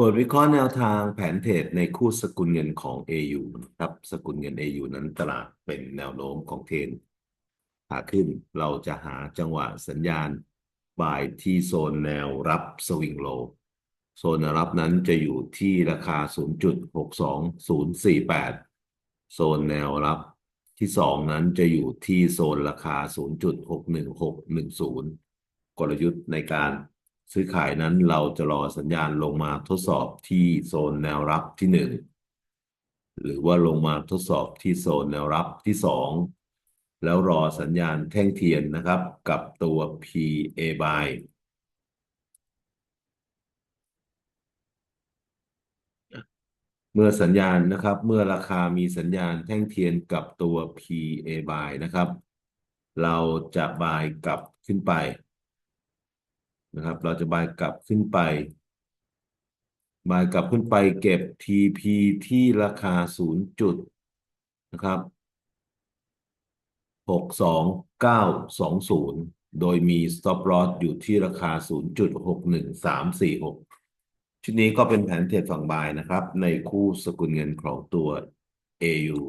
บทวิเคราะห์แนวทางแผนเทรดในคู่สกุลเงินของ AU นะครับ สกุลเงิน AU นั้นตลาดเป็นแนวโน้มของเทรนขาขึ้นเราจะหาจังหวะสัญญาณบ่ายที่โซนแนวรับสวิงโล โซนแนวรับนั้นจะอยู่ที่ราคา 0.62048 โซนแนวรับที่สองนั้นจะอยู่ที่โซนราคา 0.61610 กลยุทธ์ในการ ซื้อขายนั้นเราจะรอสัญญาณลงมาทดสอบที่โซนแนวรับที่หนึ่งหรือว่าลงมาทดสอบที่โซนแนวรับที่สองแล้วรอสัญญาณแท่งเทียนนะครับกับตัว PA buy เมื่อสัญญาณนะครับ เมื่อราคามีสัญญาณแท่งเทียนกับตัว PA buy นะครับ เราจะบายกลับขึ้นไป นะครับ เราจะบายกลับขึ้นไป บายกลับขึ้นไปเก็บ TP ที่ราคา0จุดนะครับ62920โดยมี stop loss อยู่ที่ราคา 0.61346 ชุดนี้ก็เป็นแผนเทรดฝั่งบายนะครับ ในคู่สกุลเงินของตัว AU